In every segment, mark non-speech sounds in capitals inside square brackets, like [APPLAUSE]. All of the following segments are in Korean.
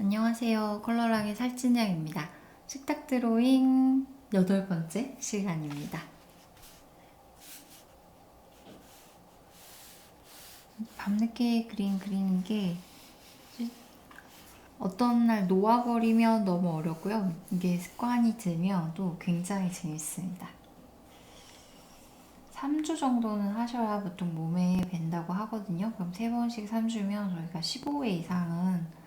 안녕하세요. 컬러랑의 살찐양입니다. 식탁 드로잉 여덟 번째 시간입니다. 밤늦게 그림 그리는 게 어떤 날 놓아버리면 너무 어렵고요. 이게 습관이 들면 또 굉장히 재밌습니다. 3주 정도는 하셔야 보통 몸에 밴다고 하거든요. 그럼 3번씩 3주면 저희가 15회 이상은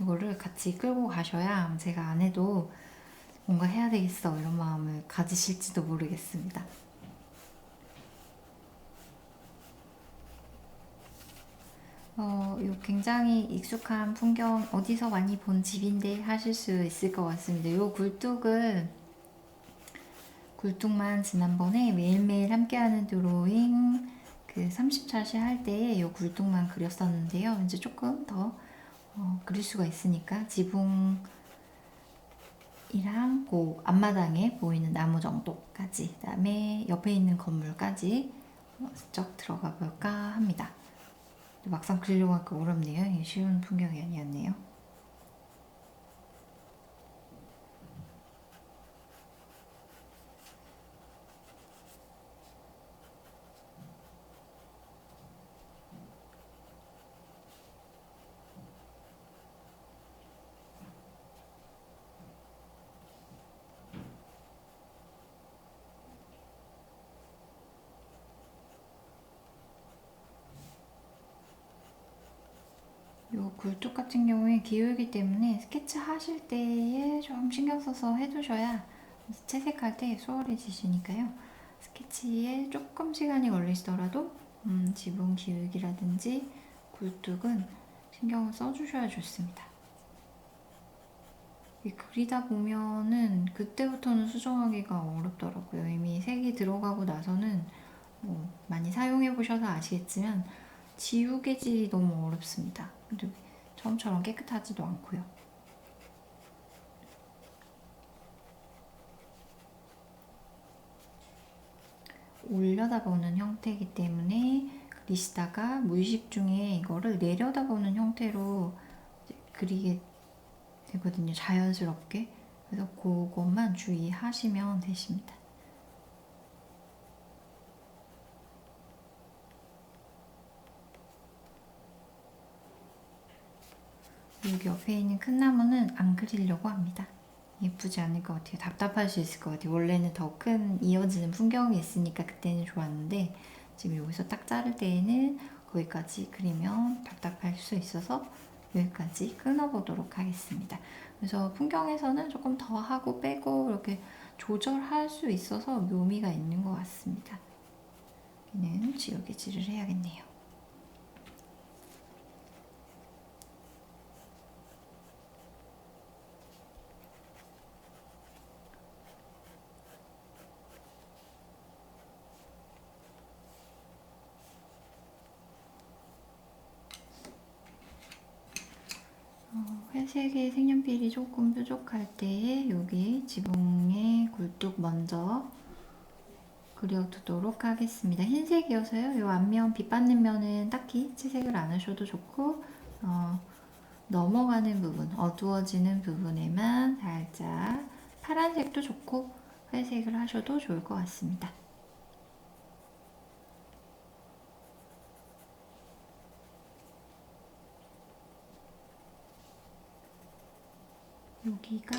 이거를 같이 끌고 가셔야 제가 안 해도 뭔가 해야 되겠어 이런 마음을 가지실지도 모르겠습니다. 어, 요 굉장히 익숙한 풍경 어디서 많이 본 집인데 하실 수 있을 것 같습니다. 요 굴뚝은 굴뚝만 지난번에 매일매일 함께하는 드로잉 그 30차시 할 때에 요 굴뚝만 그렸었는데요. 이제 조금 더 어, 그릴 수가 있으니까 지붕이랑 그 앞마당에 보이는 나무 정도까지 그다음에 옆에 있는 건물까지 어, 슬쩍 들어가 볼까 합니다. 막상 그리려고 하니까 어렵네요. 쉬운 풍경이 아니었네요. 요 굴뚝 같은 경우에 기울기 때문에 스케치 하실 때에 좀 신경 써서 해두셔야 채색할 때 수월해지시니까요. 스케치에 조금 시간이 걸리시더라도 음, 지붕 기울기라든지 굴뚝은 신경을 써주셔야 좋습니다. 이 그리다 보면은 그때부터는 수정하기가 어렵더라고요. 이미 색이 들어가고 나서는 뭐 많이 사용해 보셔서 아시겠지만 지우개질이 너무 어렵습니다. 처음처럼 깨끗하지도 않고요. 올려다보는 형태이기 때문에 그리시다가 무의식 중에 이거를 내려다보는 형태로 그리게 되거든요. 자연스럽게. 그래서 그것만 주의하시면 되십니다. 여기 옆에 있는 큰 나무는 안 그리려고 합니다. 예쁘지 않을 것 같아요. 답답할 수 있을 것 같아요. 원래는 더 큰 이어지는 풍경이 있으니까 그때는 좋았는데 지금 여기서 딱 자를 때에는 거기까지 그리면 답답할 수 있어서 여기까지 끊어보도록 하겠습니다. 그래서 풍경에서는 조금 더 하고 빼고 이렇게 조절할 수 있어서 묘미가 있는 것 같습니다. 여기는 지우개질을 해야겠네요. 어, 회색의 색연필이 조금 뾰족할 때 여기 지붕에 굴뚝 먼저 그려두도록 하겠습니다. 흰색이어서요. 이 앞면 빛 받는 면은 딱히 채색을 안 하셔도 좋고 어, 넘어가는 부분, 어두워지는 부분에만 살짝 파란색도 좋고 회색을 하셔도 좋을 것 같습니다. 여기가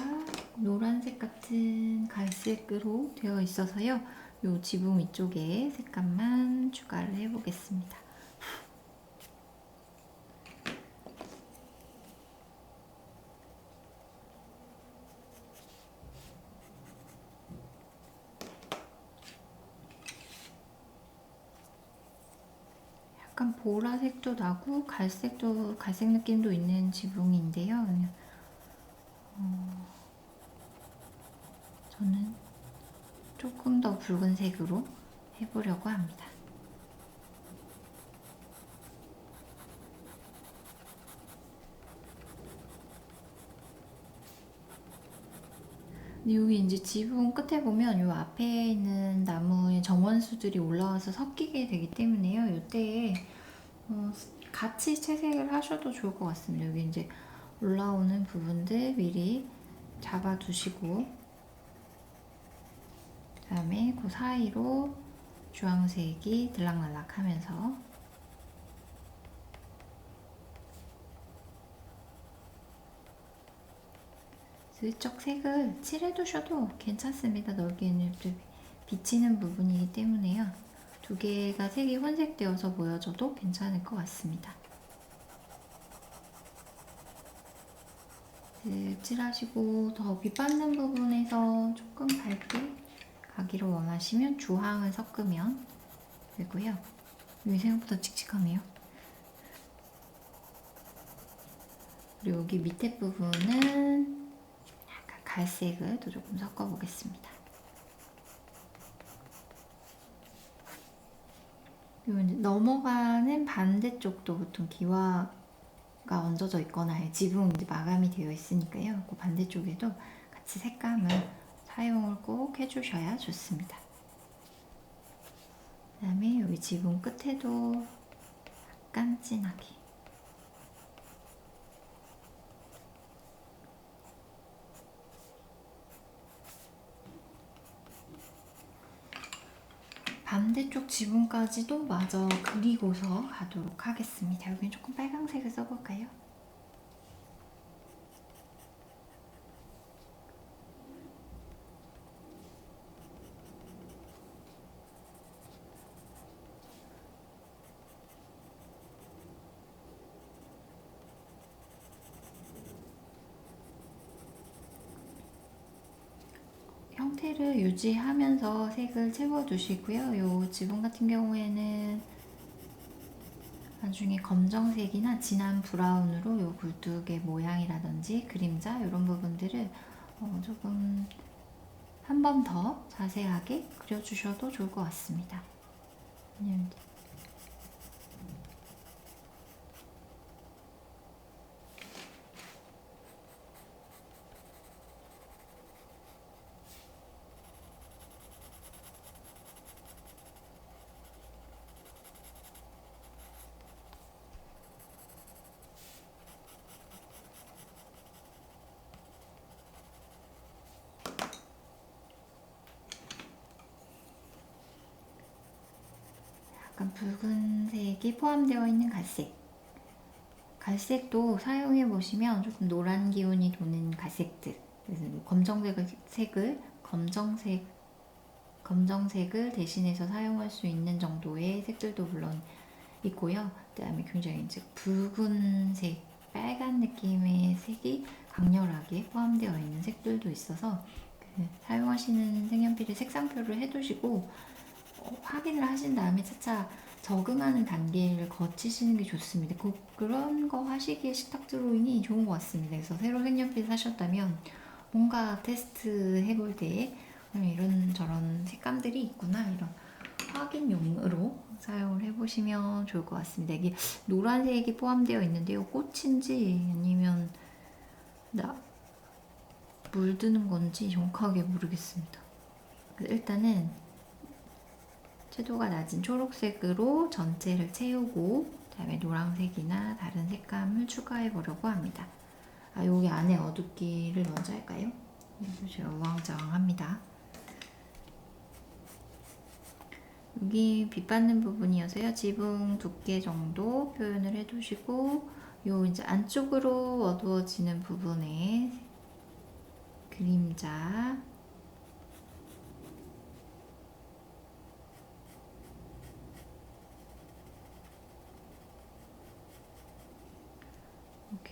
노란색 같은 갈색으로 되어 있어서요. 요 지붕 위쪽에 색감만 추가를 해보겠습니다. 약간 보라색도 나고 갈색도 갈색 느낌도 있는 지붕인데요. 저는 조금 더 붉은색으로 해보려고 합니다. 여기 이제 지붕 끝에 보면 요 앞에 있는 나무의 정원수들이 올라와서 섞이게 되기 때문에요. 이때에 어, 같이 채색을 하셔도 좋을 것 같습니다. 여기 이제 올라오는 부분들 미리 잡아두시고 그 다음에 그 사이로 주황색이 들락날락 하면서 슬쩍 색을 칠해두셔도 괜찮습니다. 넓게는 비치는 부분이기 때문에요. 두 개가 색이 혼색되어서 보여져도 괜찮을 것 같습니다. 네, 칠하시고 더 빛받는 부분에서 조금 밝게 가기를 원하시면 주황을 섞으면 되고요. 여기 생각보다 칙칙하네요. 그리고 여기 밑에 부분은 약간 갈색을 또 조금 섞어 보겠습니다. 그리고 이제 넘어가는 반대쪽도 보통 기와가 얹어져 있거나 지붕 이제 마감이 되어 있으니까요. 그 반대쪽에도 같이 색감을 사용을 꼭 해주셔야 좋습니다. 그 다음에 여기 지붕 끝에도 약간 진하게 반대쪽 지붕까지도 마저 그리고서 가도록 하겠습니다. 여기는 조금 빨강색을 써볼까요? 형태를 유지하면서 색을 채워두시고요. 요 지붕 같은 경우에는 나중에 검정색이나 진한 브라운으로 요 굴뚝의 모양이라든지 그림자 이런 부분들을 어 조금 한 번 더 자세하게 그려주셔도 좋을 것 같습니다. 왜냐면 약간 붉은색이 포함되어 있는 갈색. 갈색도 사용해 보시면 조금 노란 기운이 도는 갈색들. 그래서 뭐 검정색을 색을 검정색 검정색을 대신해서 사용할 수 있는 정도의 색들도 물론 있고요. 그다음에 굉장히 이제 붉은색, 빨간 느낌의 색이 강렬하게 포함되어 있는 색들도 있어서 그 사용하시는 색연필에 색상표를 해두시고 어, 확인을 하신 다음에 차차 적응하는 단계를 거치시는 게 좋습니다. 그, 그런 거 하시기에 식탁 드로잉이 좋은 것 같습니다. 그래서 새로 색연필 사셨다면 뭔가 테스트 해볼 때 이런 저런 색감들이 있구나 이런 확인용으로 사용을 해보시면 좋을 것 같습니다. 이게 노란색이 포함되어 있는데요. 꽃인지 아니면 나 물드는 건지 정확하게 모르겠습니다. 일단은 채도가 낮은 초록색으로 전체를 채우고 그다음에 노란색이나 다른 색감을 추가해 보려고 합니다. 아 여기 안에 어둡기를 먼저 할까요? 제가 우왕좌왕합니다. 여기 빛 받는 부분이어서요. 지붕 두께 정도 표현을 해두시고 요 이제 안쪽으로 어두워지는 부분에 그림자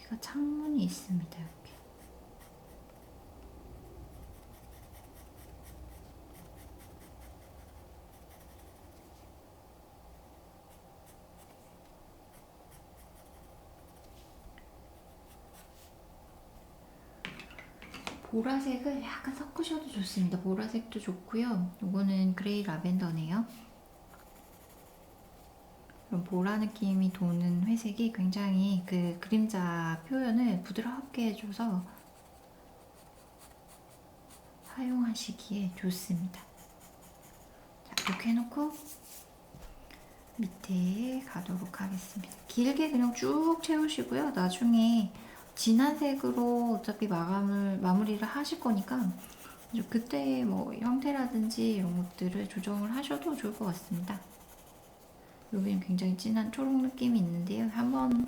여기가 창문이 있습니다. 여기. 보라색을 약간 섞으셔도 좋습니다. 보라색도 좋고요. 이거는 그레이 라벤더네요. 보라 느낌이 도는 회색이 굉장히 그 그림자 표현을 부드럽게 해줘서 사용하시기에 좋습니다. 자, 이렇게 해놓고 밑에 가도록 하겠습니다. 길게 그냥 쭉 채우시고요. 나중에 진한 색으로 어차피 마감을 마무리를 하실 거니까 그때 뭐 형태라든지 이런 것들을 조정을 하셔도 좋을 것 같습니다. 여기는 굉장히 진한 초록 느낌이 있는데요. 한번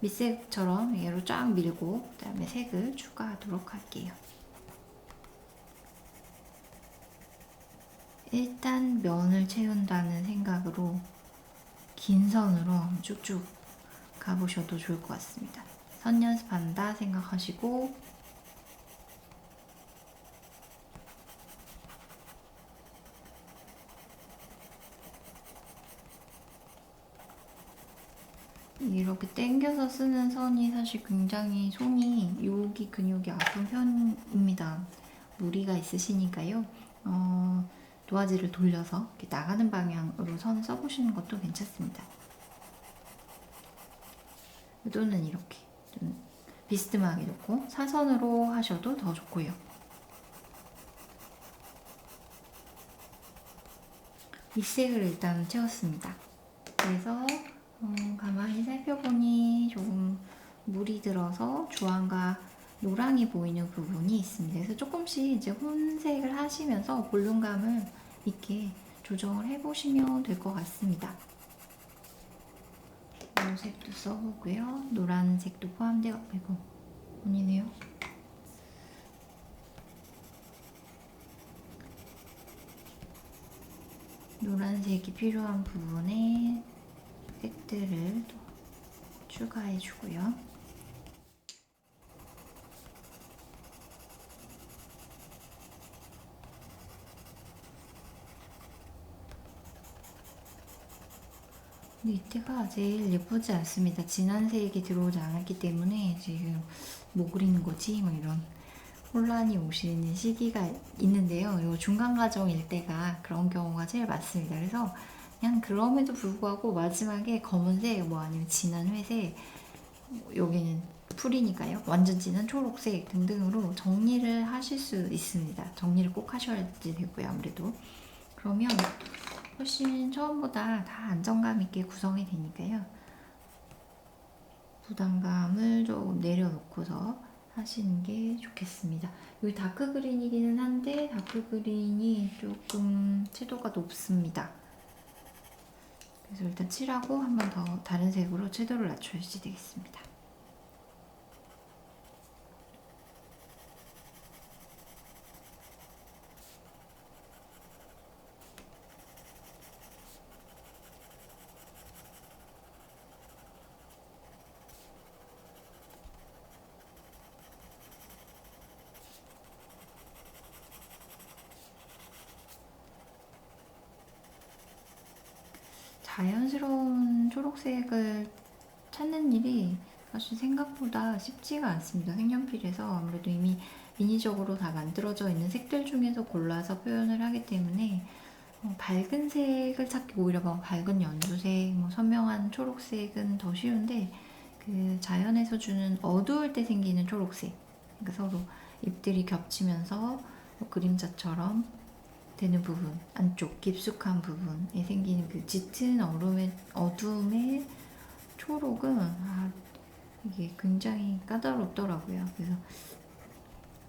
밑색처럼 얘로 쫙 밀고 그 다음에 색을 추가하도록 할게요. 일단 면을 채운다는 생각으로 긴 선으로 쭉쭉 가보셔도 좋을 것 같습니다. 선 연습한다 생각하시고 이렇게 당겨서 쓰는 선이 사실 굉장히 손이 여기 근육이 아픈 편입니다. 무리가 있으시니까요. 어, 도화지를 돌려서 나가는 방향으로 선을 써보시는 것도 괜찮습니다. 또는 이렇게 좀 비스듬하게 놓고 사선으로 하셔도 더 좋고요. 밑색을 일단 채웠습니다. 그래서 어, 가만히 살펴보니 조금 물이 들어서 주황과 노랑이 보이는 부분이 있습니다. 그래서 조금씩 이제 혼색을 하시면서 볼륨감을 있게 조정을 해보시면 될 것 같습니다. 이 색도 써보고요. 노란색도 포함되어 있고 아니네요. 노란색이 필요한 부분에 색들을 또 추가해 주고요. 밑에가 제일 예쁘지 않습니다. 진한 색이 들어오지 않았기 때문에 지금 뭐 그리는 거지? 뭐 이런 혼란이 오시는 시기가 있는데요. 이 중간 과정일 때가 그런 경우가 제일 많습니다. 그래서 그냥 그럼에도 불구하고 마지막에 검은색 뭐 아니면 진한 회색 뭐 여기는 풀이니까요. 완전 진한 초록색 등등으로 정리를 하실 수 있습니다. 정리를 꼭 하셔야 되고요. 아무래도 그러면 훨씬 처음보다 다 안정감 있게 구성이 되니까요. 부담감을 조금 내려놓고서 하시는 게 좋겠습니다. 여기 다크 그린이기는 한데 다크 그린이 조금 채도가 높습니다. 그래서 일단 칠하고 한 번 더 다른 색으로 채도를 낮춰야지 되겠습니다. 초록색을 찾는 일이 사실 생각보다 쉽지가 않습니다. 색연필에서 아무래도 이미 인위적으로 다 만들어져 있는 색들 중에서 골라서 표현을 하기 때문에 어, 밝은 색을 찾기 오히려 뭐 밝은 연두색, 뭐 선명한 초록색은 더 쉬운데 그 자연에서 주는 어두울 때 생기는 초록색, 그러니까 서로 잎들이 겹치면서 뭐 그림자처럼 되는 부분, 안쪽 깊숙한 부분에 생기는 그 짙은 얼음의, 어둠의 초록은 아, 이게 굉장히 까다롭더라고요. 그래서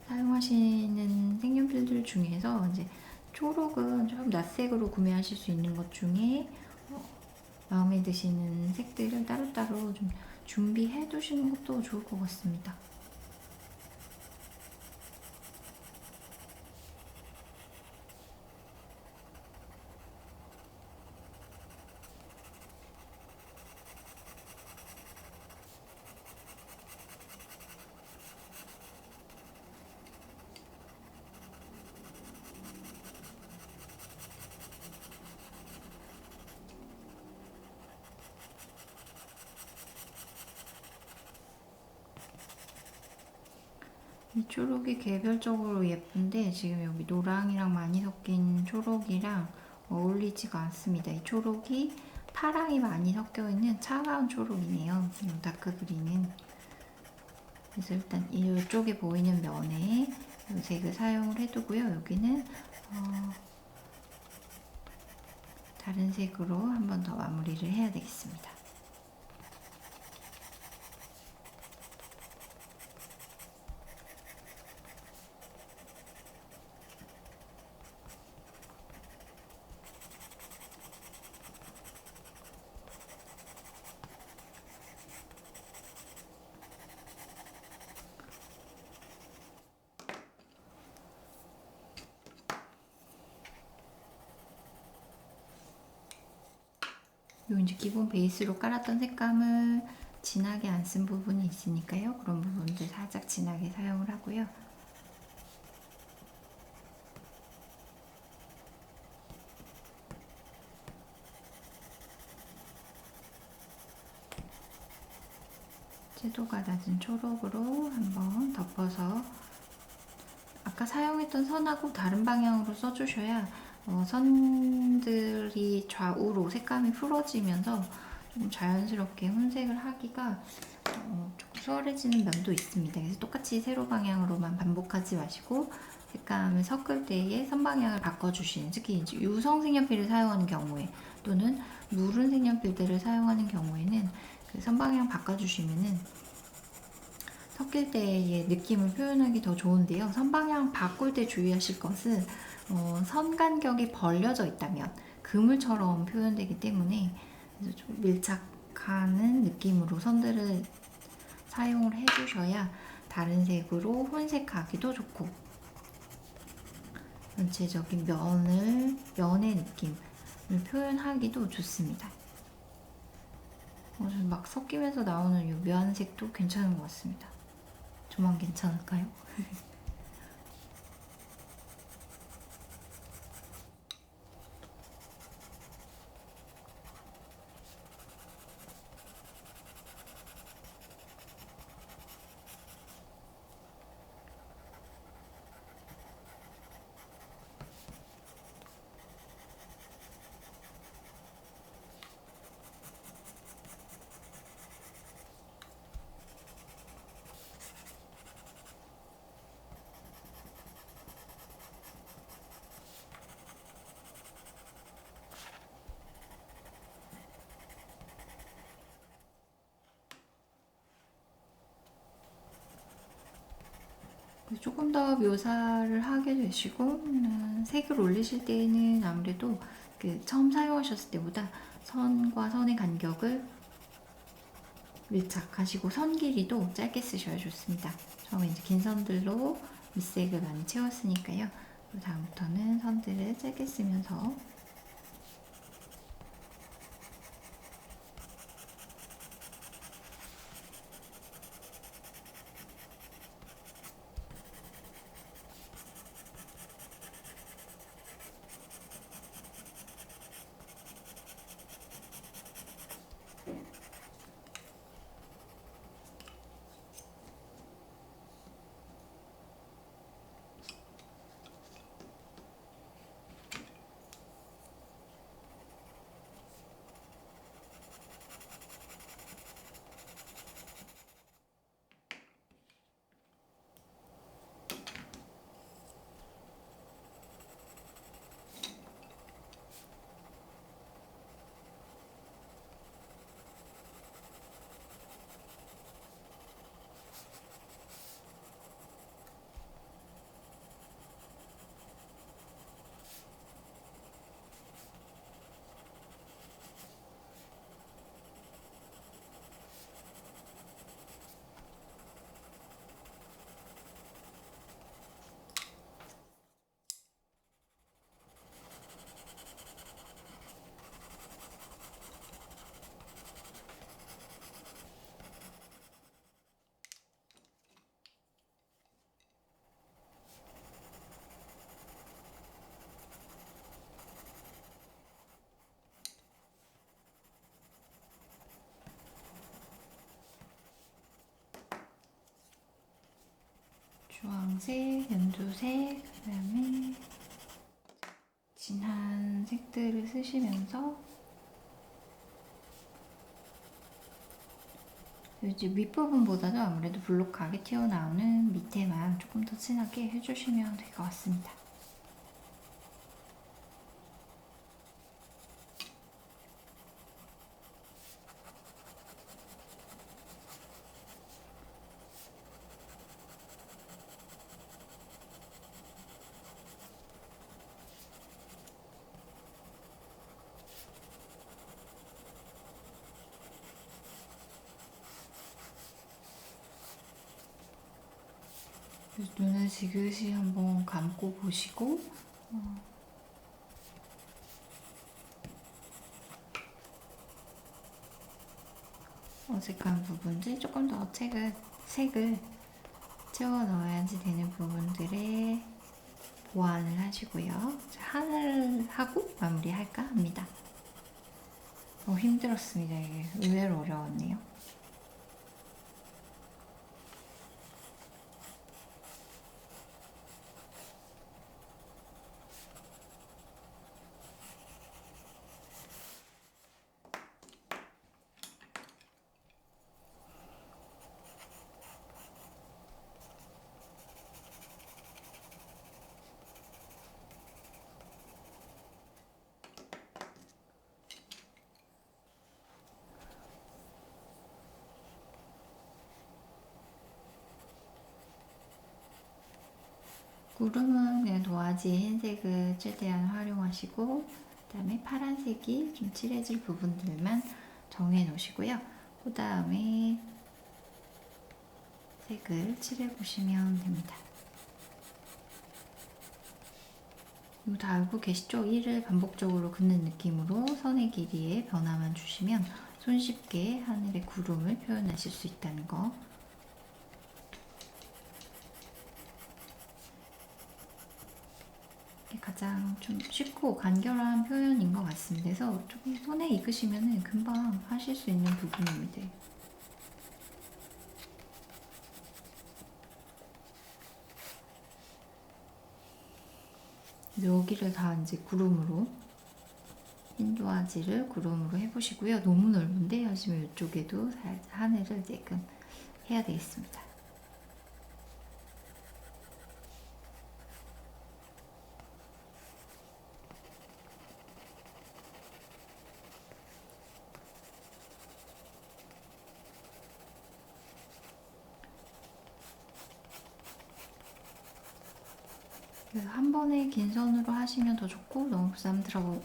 사용하시는 색연필들 중에서 이제 초록은 좀 낯색으로 구매하실 수 있는 것 중에 어, 마음에 드시는 색들을 따로따로 좀 준비해 두시는 것도 좋을 것 같습니다. 이 초록이 개별적으로 예쁜데 지금 여기 노랑이랑 많이 섞인 초록이랑 어울리지가 않습니다. 이 초록이 파랑이 많이 섞여 있는 차가운 초록이네요. 이 다크 그린은. 그래서 일단 이쪽에 보이는 면에 이 색을 사용을 해두고요. 여기는 어 다른 색으로 한 번 더 마무리를 해야 되겠습니다. 기본 베이스로 깔았던 색감을 진하게 안 쓴 부분이 있으니까요. 그런 부분들 살짝 진하게 사용을 하고요. 채도가 낮은 초록으로 한번 덮어서 아까 사용했던 선하고 다른 방향으로 써주셔야 어, 선들이 좌우로 색감이 풀어지면서 좀 자연스럽게 혼색을 하기가 어, 조금 수월해지는 면도 있습니다. 그래서 똑같이 세로 방향으로만 반복하지 마시고 색감을 섞을 때에 선방향을 바꿔주시는 특히 이제 유성 색연필을 사용하는 경우에 또는 무른 색연필들을 사용하는 경우에는 그 선방향 바꿔주시면은 섞일 때의 느낌을 표현하기 더 좋은데요. 선방향 바꿀 때 주의하실 것은 어, 선 간격이 벌려져 있다면 그물처럼 표현되기 때문에 좀 밀착하는 느낌으로 선들을 사용을 해주셔야 다른 색으로 혼색하기도 좋고 전체적인 면을 면의 느낌을 표현하기도 좋습니다. 어, 막 섞이면서 나오는 이 묘한 색도 괜찮은 것 같습니다. 저만 괜찮을까요? [LAUGHS] 조금 더 묘사를 하게 되시고 음, 색을 올리실 때는 아무래도 그 처음 사용하셨을 때보다 선과 선의 간격을 밀착하시고 선 길이도 짧게 쓰셔야 좋습니다. 처음에 이제 긴 선들로 밑색을 많이 채웠으니까요. 그 다음부터는 선들을 짧게 쓰면서 주황색, 연두색, 그 다음에 진한 색들을 쓰시면서 이제 윗부분보다도 아무래도 블록하게 튀어나오는 밑에만 조금 더 진하게 해주시면 될 것 같습니다. 눈을 지그시 한번 감고 보시고 어, 어색한 부분들 조금 더 색을, 색을 채워 넣어야지 되는 부분들에 보완을 하시고요. 자, 하늘하고 마무리할까 합니다. 어, 힘들었습니다. 이게 의외로 어려웠네요. 구름은 그냥 도화지의 흰색을 최대한 활용하시고 그 다음에 파란색이 좀 칠해질 부분들만 정해 놓으시고요. 그 다음에 색을 칠해 보시면 됩니다. 이거 다 알고 계시죠? 이를 반복적으로 긋는 느낌으로 선의 길이에 변화만 주시면 손쉽게 하늘의 구름을 표현하실 수 있다는 거 이게 가장 좀 쉽고 간결한 표현인 것 같습니다. 그래서 조금 손에 익으시면 금방 하실 수 있는 부분입니다. 여기를 다 이제 구름으로 흰도화지를 구름으로 해보시고요. 너무 넓은데 하시면 이쪽에도 하늘을 조금 해야 되겠습니다. 번에 긴 선으로 하시면 더 좋고 너무 부담스러워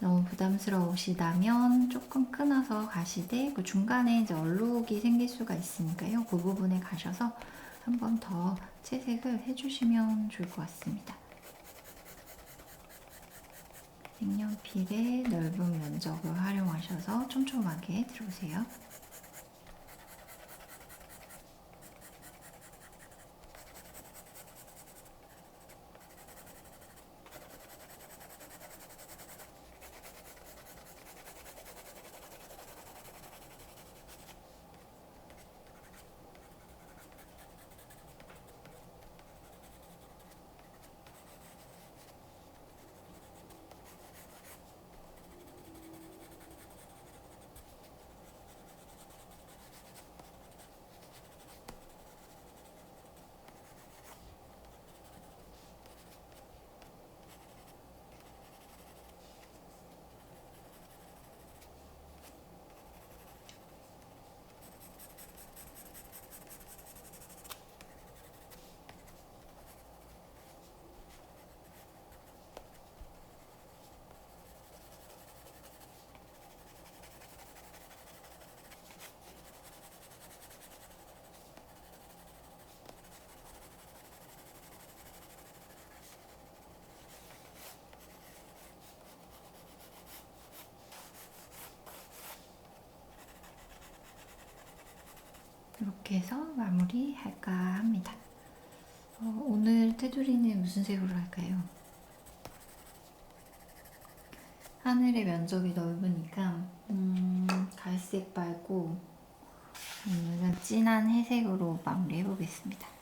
너무 부담스러우시다면 조금 끊어서 가시되 그 중간에 이제 얼룩이 생길 수가 있으니까요. 그 부분에 가셔서 한 번 더 채색을 해주시면 좋을 것 같습니다. 색연필의 넓은 면적을 활용하셔서 촘촘하게 들어오세요. 이렇게 해서 마무리할까 합니다. 어, 오늘 테두리는 무슨 색으로 할까요? 하늘의 면적이 넓으니까 음, 갈색 말고 오늘은 진한 회색으로 마무리해 보겠습니다.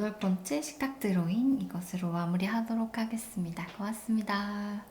여덟 번째 식탁 드로잉 이것으로 마무리하도록 하겠습니다. 고맙습니다.